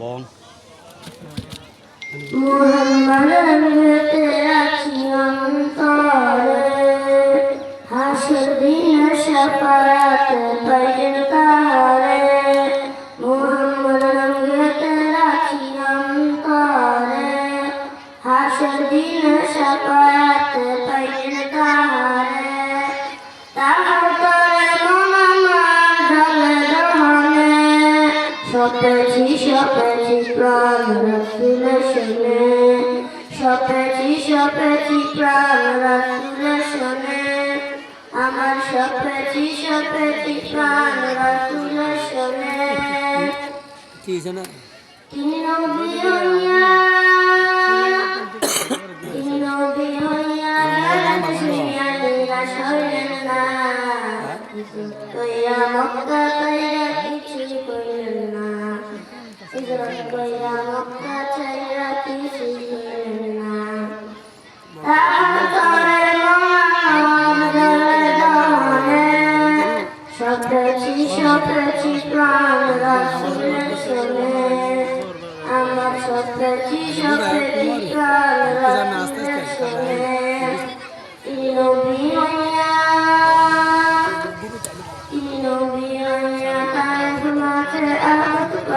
বং মোহাম্মদ রাখি অন্তরে হাসর দিন সফাত পাইন তারে মোহাম্মদ রাখি অন্তরে হাসর দিন সপেছি সপেছি প্রাণ রসুল শুনে সপেছি সপেছি প্রাণ রসুল শুনে আমার সপেছি সপেছি প্রাণ রসুল শুনে কি জানা তিনি নবী না কইয়া মক্কা কিছু কইলেন না আমার সপেছি সপেছি প্রাণ রাসুল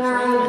Bye.